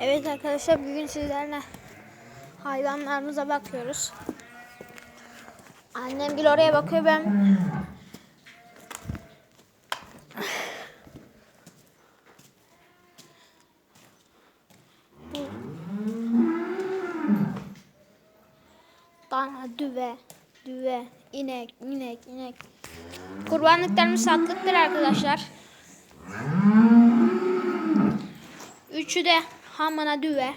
Evet arkadaşlar bugün sizlerle hayvanlarımıza bakıyoruz. Annem gül oraya bakıyor ben. Dana, düve, düve, inek, inek, inek. Kurbanlıklarımız satlıktır arkadaşlar. Üçü de hamana düve.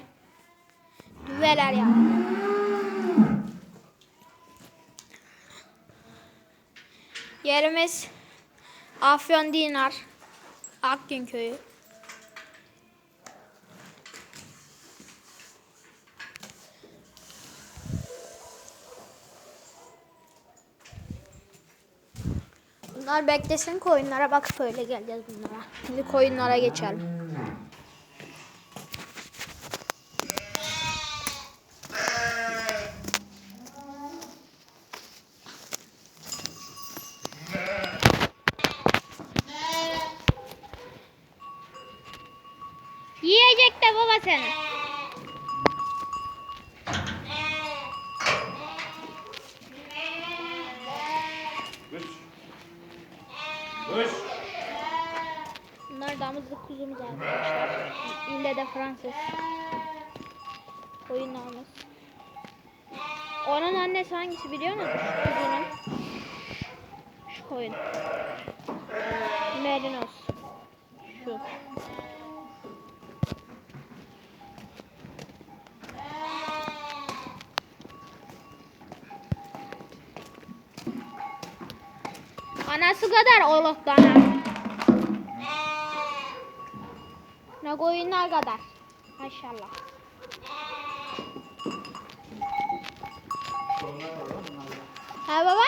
Düveler yani. Yerimiz Afyon Dinar. Akgün köyü. Bunlar beklesin koyunlara bak böyle geleceğiz bunlara. Şimdi koyunlara geçelim. Damızlık kuzumuz arkadaşlar. İlle de Fransız. Koyunlarımız. Onun annesi hangisi biliyor musun? Şu kuzunun. Şu koyun. Merinos. Şu. Anası kadar oğlak dana. Ne koyunlar kadar. Maşallah. Ha baba?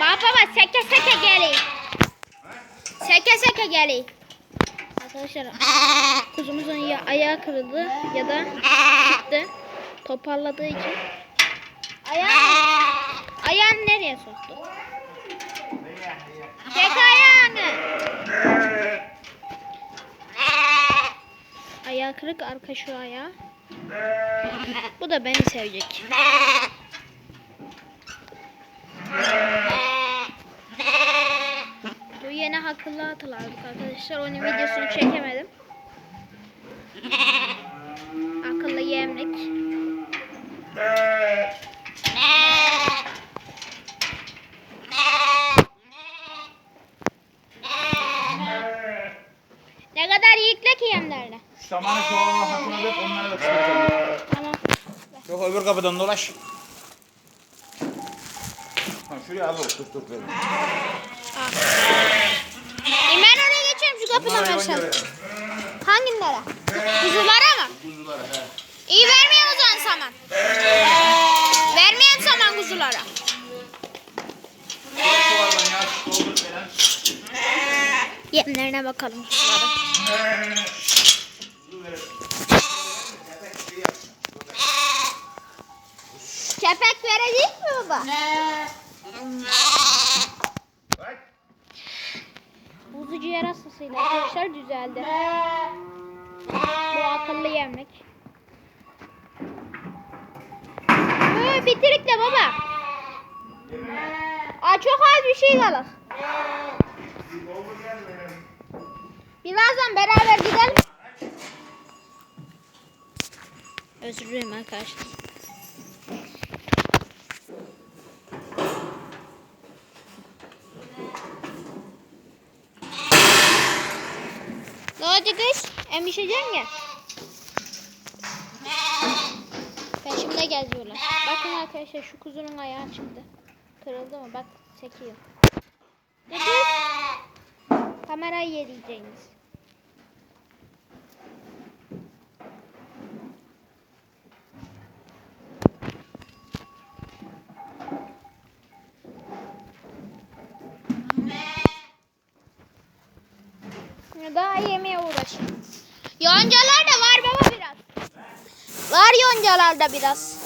Bak baba seke seke gelin. Seke seke gelin. Arkadaşlar kuzumuzun ya ayağı kırıldı ya da çıktı. Toparladığı için. Ayağı ayağını nereye soktu? Çek ayağını. Ayağı kırık arka şu ayağı. Bu da beni sevecek. Bu yeni akıllı atılardık arkadaşlar. Onun videosunu çekemedim. Yemlik. Ne kadar yükle ki yemlerle. Şu zamanı şu an hakkına dök onlara da çıkartalım. Tamam. Yok öbür kapıdan dolaş. Ha, şuraya al dur dur. Al. E ben oraya geçeyim şu kapıdan göre. Hanginlere? Kuzulara mı? Kuzulara he. İyi o zaman saman. Vermeyen saman kuzulara. Yemlerine bakalım. Kuzu verin. Kepek verecek mi baba? Bak. Buzu ciğer arkadaşlar düzeldi. Bu akıllı yemlik. Bitirik de baba. Aa, çok az bir şey kalır. Birazdan beraber gidelim. Özür dilerim arkadaşlar. Ne oldu kız? Emişeceksin ya. Peşimde geziyorlar. Bakın arkadaşlar şu kuzunun ayağı çıktı. Kırıldı mı? Bak kız? Kamerayı yediğiniz. Daha yemeye uğraşayım. Yoncalar Var yoncalarda biraz.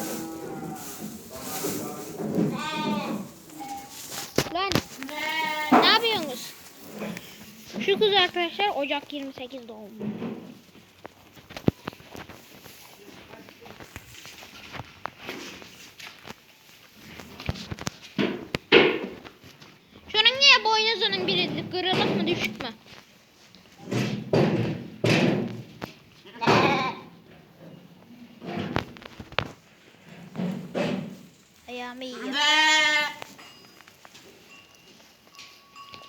Lan ne yapıyorsunuz? Şu kız arkadaşlar Ocak 28 doğumlu. Şunun niye boynuzunun biri kırılık mı düşük mü? Ayağımı yiyor.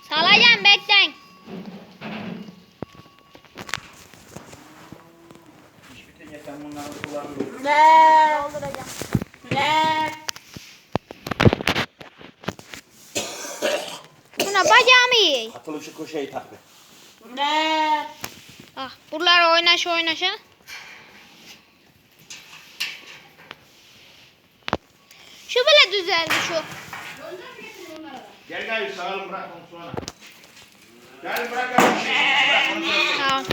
Salacağım bekleyin. İş bitince sen bunların sularını doldur. Dolduracağım. Buna bacağımı yiyin. Atılı şu köşeyi tak be. Ah buralar oynaş oynaşa. Şu bile düzeldi şu. Gel gel sağalım bırak onu sonra. Gel bırak abi. Bırak onu sonra. Tamam.